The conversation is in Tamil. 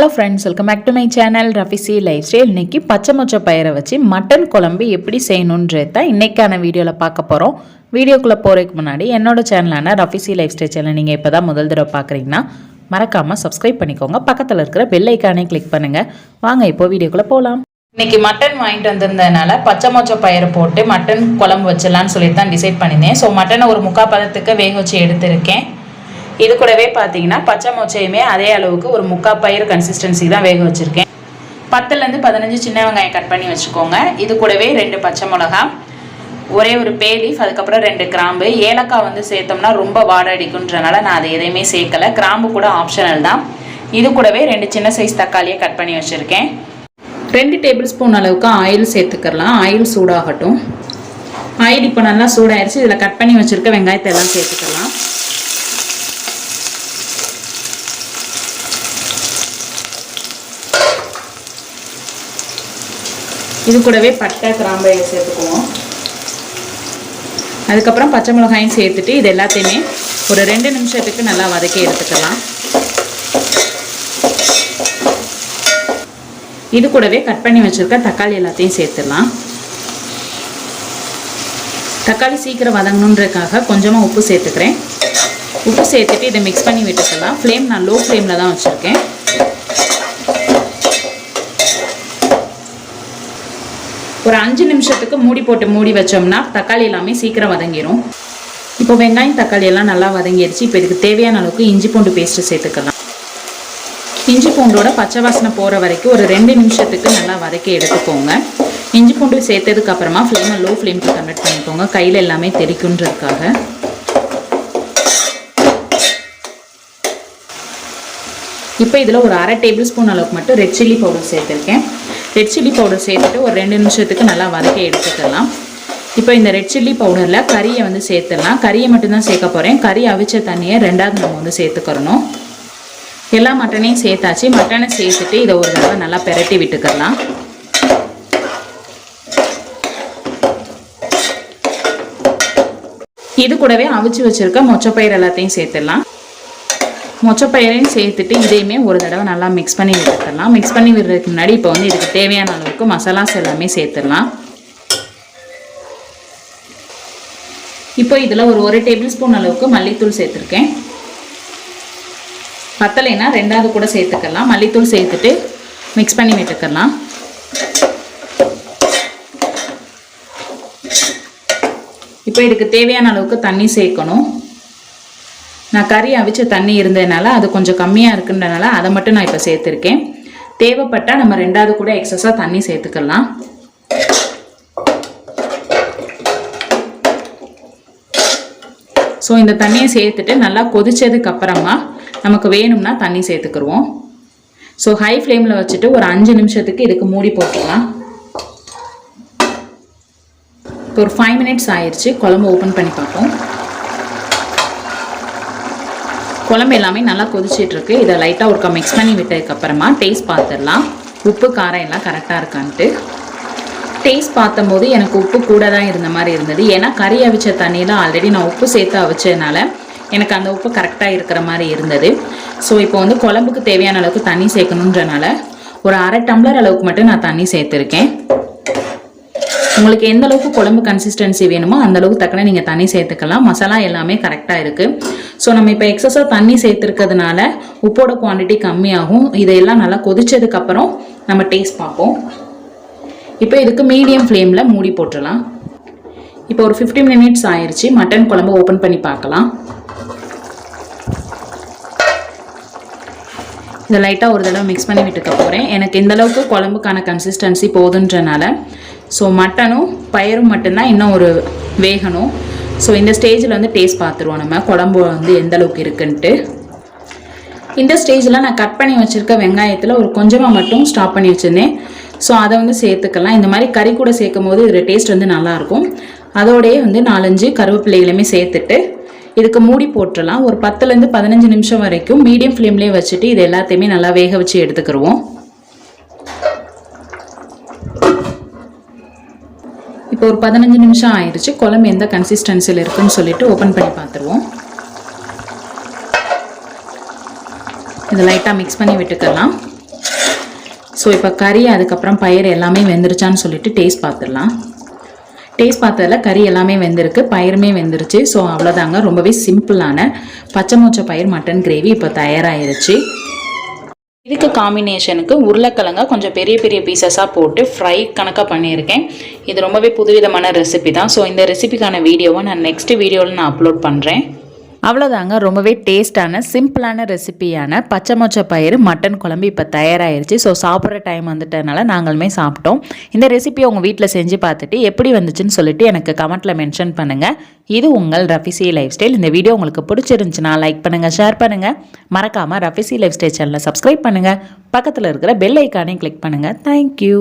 Hello friends welcome back to my channel Rafizi lifestyle இன்னைக்கு பச்சை மொச்சை பயிரை வச்சு மட்டன் குழம்பு எப்படி செய்யணுன்றது தான் இன்றைக்கான வீடியோவில் பார்க்க போகிறோம் வீடியோக்குள்ளே போகிறதுக்கு முன்னாடி என்னோட சேனலான ரஃபிசி லைஃப் ஸ்டைல் சேனல் நீங்கள் இப்போ தான் முதல் தடவை பார்க்குறீங்கன்னா மறக்காமல் சப்ஸ்கிரைப் பண்ணிக்கோங்க. பக்கத்தில் இருக்கிற பெல் ஐக்கானே கிளிக் பண்ணுங்கள் வாங்க இப்போ வீடியோக்குள்ளே போகலாம் இன்னைக்கு மட்டன் வாங்கிட்டு வந்திருந்ததுனால பச்சை மொச்சை பயிரை போட்டு மட்டன் குழம்பு வச்சிடலான்னு சொல்லி தான் டிசைட் பண்ணியிருந்தேன். ஸோ மட்டனை ஒரு முக்கால் பதத்துக்கு வேக வச்சு எடுத்திருக்கேன். இது கூடவே பார்த்தீங்கன்னா பச்சை மொச்சையுமே அதே அளவுக்கு ஒரு முக்கால் பயிர் கன்சிஸ்டன்சி தான் வேக வச்சுருக்கேன். பத்துலேருந்து பதினஞ்சு சின்ன வெங்காயம் கட் பண்ணி வச்சுக்கோங்க. இது கூடவே ரெண்டு பச்சை மிளகா ஒரே ஒரு பே லீஃப் அதுக்கப்புறம் ரெண்டு கிராம்பு. ஏலக்காய் வந்து சேர்த்தோம்னா ரொம்ப வாடை அடிக்குன்றனால நான் அதை எதையுமே சேர்க்கல. கிராம்பு கூட ஆப்ஷனல் தான். இது கூடவே ரெண்டு சின்ன சைஸ் தக்காளியை கட் பண்ணி வச்சுருக்கேன். ரெண்டு டேபிள் ஸ்பூன் அளவுக்கு ஆயில் சேர்த்துக்கலாம். ஆயில் சூடாகட்டும். ஆயில் இப்போ நல்லா சூடாயிருச்சு. இதில் கட் பண்ணி வச்சுருக்க வெங்காயத்தை எல்லாம் சேர்த்துக்கலாம். இது கூடவே பட்டை கிராம்பை சேர்த்துக்குவோம். அதுக்கப்புறம் பச்சை மிளகாயும் சேர்த்துட்டு இது எல்லாத்தையுமே ஒரு ரெண்டு நிமிஷத்துக்கு நல்லா வதக்கி எடுத்துக்கலாம். இது கூடவே கட் பண்ணி வச்சுருக்க தக்காளி எல்லாத்தையும் சேர்த்துடலாம். தக்காளி சீக்கிரம் வதங்கணுன்றதுக்காக கொஞ்சமாக உப்பு சேர்த்துக்கிறேன். உப்பு சேர்த்துட்டு இதை மிக்ஸ் பண்ணி விட்டுக்கலாம். ஃப்ளேம் நான் லோ ஃப்ளேமில் தான் வச்சுருக்கேன். ஒரு அஞ்சு நிமிஷத்துக்கு மூடி போட்டு மூடி வச்சோம்னா தக்காளி எல்லாமே சீக்கிரம் வதங்கிடும் இப்போ வெங்காயம் தக்காளி எல்லாம் நல்லா வதங்கிடுச்சு. இப்போ இதுக்கு தேவையான அளவுக்கு இஞ்சி பூண்டு பேஸ்ட்டு சேர்த்துக்கலாம். இஞ்சி பூண்டோட பச்சை வாசனை போகிற வரைக்கும் ஒரு ரெண்டு நிமிஷத்துக்கு நல்லா வதக்கி எடுத்துக்கோங்க. இஞ்சி பூண்டு சேர்த்ததுக்கு அப்புறமா ஃப்ளேமை லோ ஃப்ளேம்க்கு கன்வெர்ட் பண்ணிக்கோங்க. கையில் எல்லாமே தெரிக்குன்றதுக்காக. இப்போ இதில் ஒரு அரை டேபிள் ஸ்பூன் அளவுக்கு மட்டும் ரெட் சில்லி பவுடர் சேர்த்துருக்கேன். ரெட் சில்லி பவுடர் சேர்த்துட்டு ஒரு ரெண்டு நிமிஷத்துக்கு நல்லா வதக்கி எடுத்துக்கலாம். இப்போ இந்த ரெட் சில்லி பவுடரில் கறியை வந்து சேர்த்துடலாம். கறியை மட்டும்தான் சேர்க்க போகிறேன் கறி அவிச்ச தண்ணியை ரெண்டாவது நம்ம வந்து சேர்த்துக்கிறணும். எல்லா மட்டனையும் சேர்த்தாச்சு. மட்டனை சேர்த்துட்டு இதை ஒரு தடவை நல்லா பெரட்டி விட்டுக்கலாம். இது கூடவே அவிச்சு வச்சுருக்க மொச்சப்பயிர் எல்லாத்தையும் சேர்த்துடலாம். மொச்சப்பயிரையும் சேர்த்துட்டு இதையுமே ஒரு தடவை நல்லா மிக்ஸ் பண்ணி விட்டுடலாம். மிக்ஸ் பண்ணி விடுறதுக்கு முன்னாடி இப்போ வந்து இதுக்கு தேவையான அளவுக்கு மசாலாஸ் எல்லாமே சேர்த்துடலாம். இப்போ இதில் ஒரு ஒரு டேபிள் ஸ்பூன் அளவுக்கு மல்லித்தூள் சேர்த்துருக்கேன். பத்தலைன்னா ரெண்டாவது கூட சேர்த்துக்கலாம். மல்லித்தூள் சேர்த்துட்டு மிக்ஸ் பண்ணி விட்டுக்கலாம். இப்போ இதுக்கு தேவையான அளவுக்கு தண்ணி சேர்க்கணும். நான் கறி அவிச்ச தண்ணி இருந்ததுனால அது கொஞ்சம் கம்மியாக இருக்குன்றனால அதை மட்டும் நான் இப்போ சேர்த்துருக்கேன். தேவைப்பட்டால் நம்ம ரெண்டாவது கூட எக்ஸஸாக தண்ணி சேர்த்துக்கலாம். ஸோ இந்த தண்ணியை சேர்த்துட்டு நல்லா கொதிச்சதுக்கு அப்புறமா நமக்கு வேணும்னா தண்ணி சேர்த்துக்கிருவோம். ஸோ ஹை ஃப்ளேமில் வச்சுட்டு ஒரு அஞ்சு நிமிஷத்துக்கு இதுக்கு மூடி போட்டுக்கலாம். இப்போ ஒரு ஃபைவ் மினிட்ஸ் ஆயிடுச்சு குழம்பு ஓப்பன் பண்ணி பார்ப்போம். குழம்பு எல்லாமே நல்லா கொதிச்சிட்ருக்கு. இதை லைட்டாக ஒருக்கா மிக்ஸ் பண்ணி விட்டதுக்கப்புறமா டேஸ்ட் பார்த்துடலாம் உப்பு காரம் எல்லாம் கரெக்டாக இருக்கான்ட்டு. டேஸ்ட் பார்த்தம்போது எனக்கு உப்பு கூட தான் இருந்த மாதிரி இருந்தது. ஏன்னா கறி அவிச்ச தண்ணியில் ஆல்ரெடி நான் உப்பு சேர்த்து அவிச்சதுனால எனக்கு அந்த உப்பு கரெக்டாக இருக்கிற மாதிரி இருந்தது. ஸோ இப்போ வந்து குழம்புக்கு தேவையான அளவுக்கு தண்ணி சேர்க்கணுன்றனால ஒரு அரை டம்ளர் அளவுக்கு மட்டும் நான் தண்ணி சேர்த்துருக்கேன். உங்களுக்கு எந்த அளவுக்கு குழம்பு கன்சிஸ்டன்சி வேணுமோ அந்த அளவுக்கு தக்கன நீங்கள் தண்ணி சேர்த்துக்கலாம். மசாலா எல்லாமே கரெக்டாக இருக்குது ஸோ நம்ம இப்போ எக்ஸஸாக தண்ணி சேர்த்துருக்கிறதுனால உப்போட குவான்டிட்டி கம்மியாகும். இதையெல்லாம் நல்லா கொதிச்சதுக்கப்புறம் நம்ம டேஸ்ட் பார்ப்போம். இப்போ இதுக்கு மீடியம் ஃப்ளேமில் மூடி போட்டுடலாம். இப்போ ஒரு ஃபிஃப்டி மினிட்ஸ் ஆயிடுச்சு மட்டன் குழம்பு ஓப்பன் பண்ணி பார்க்கலாம். இதை லைட்டாக ஒரு தடவை மிக்ஸ் பண்ணி விட்டுக்க போகிறேன் எனக்கு எந்தளவுக்கு குழம்புக்கான கன்சிஸ்டன்சி போதுன்றனால ஸோ மட்டனும் பயிரும் மட்டும்தான் இன்னும் ஒரு வேகணும். ஸோ இந்த ஸ்டேஜில் வந்து டேஸ்ட் பார்த்துருவோம் நம்ம. குழம்பு வந்து எந்த அளவுக்கு இருக்குன்ட்டு. இந்த ஸ்டேஜில் நான் கட் பண்ணி வச்சுருக்க வெங்காயத்தில் ஒரு கொஞ்சமாக மட்டும் ஸ்டாப் பண்ணி வச்சுருந்தேன். ஸோ அதை வந்து சேர்த்துக்கலாம். இந்த மாதிரி கறி கூட சேர்க்கும் போது இதோட டேஸ்ட் வந்து நல்லாயிருக்கும். அதோடையே வந்து நாலஞ்சு கருவேப்பிள்ளைகளுமே சேர்த்துட்டு இதுக்கு மூடி போட்டுடலாம் ஒரு பத்துலேருந்து பதினஞ்சு நிமிஷம் வரைக்கும் மீடியம் ஃப்ளேம்லேயே வச்சுட்டு இது எல்லாத்தையுமே நல்லா வேக வச்சு எடுத்துக்கிடுவோம் இப்போ ஒரு பதினஞ்சு நிமிஷம் ஆயிடுச்சு குழம்பு எந்த கன்சிஸ்டன்சியில் இருக்குன்னு சொல்லிட்டு ஓப்பன் பண்ணி பார்த்துருவோம். இதை லைட்டாக மிக்ஸ் பண்ணி விட்டுக்கலாம். ஸோ இப்போ கறி அதுக்கப்புறம் பயிர் எல்லாமே வெந்துருச்சான்னு சொல்லிட்டு டேஸ்ட் பார்த்துடலாம். டேஸ்ட் பார்த்ததில் கறி எல்லாமே வெந்திருக்கு பயிருமே வெந்துருச்சு. ஸோ அவ்வளோதாங்க ரொம்பவே சிம்பிளான பச்சை மூச்சை பயிர் மட்டன் கிரேவி இப்போ தயாராகிருச்சு இதுக்கு காம்பினேஷனுக்கு உருளைக்கிழங்க கொஞ்சம் பெரிய பெரிய பீசஸாக போட்டு ஃப்ரை கணக்காக பண்ணியிருக்கேன். இது ரொம்பவே புதுவிதமான ரெசிபி தான். ஸோ இந்த ரெசிபிக்கான வீடியோவை நான் நெக்ஸ்ட் வீடியோவில் நான் அப்லோட் பண்ணுறேன் அவ்வளோதாங்க ரொம்பவே டேஸ்டான சிம்பிளான ரெசிபியான பச்சை மொச்சை பயிர் மட்டன் குழம்பு இப்போ தயாராகிருச்சு ஸோ சாப்பிட்ற டைம் வந்துட்டனால நாங்களுமே சாப்பிட்டோம். இந்த ரெசிபியை உங்கள் வீட்டில் செஞ்சு பார்த்துட்டு எப்படி வந்துச்சுன்னு சொல்லிட்டு எனக்கு கமெண்ட்டில் மென்ஷன் பண்ணுங்கள் இது உங்கள் ரஃபிசி லைஃப் ஸ்டைல் இந்த வீடியோ உங்களுக்கு பிடிச்சிருந்துச்சுன்னா லைக் பண்ணுங்கள் ஷேர் பண்ணுங்கள் மறக்காமல் ரஃபிசி லைஃப் ஸ்டைல் சேனலை சப்ஸ்கிரைப் பண்ணுங்கள் பக்கத்தில் இருக்கிற பெல் ஐக்கானையும் கிளிக் பண்ணுங்கள் தேங்க்யூ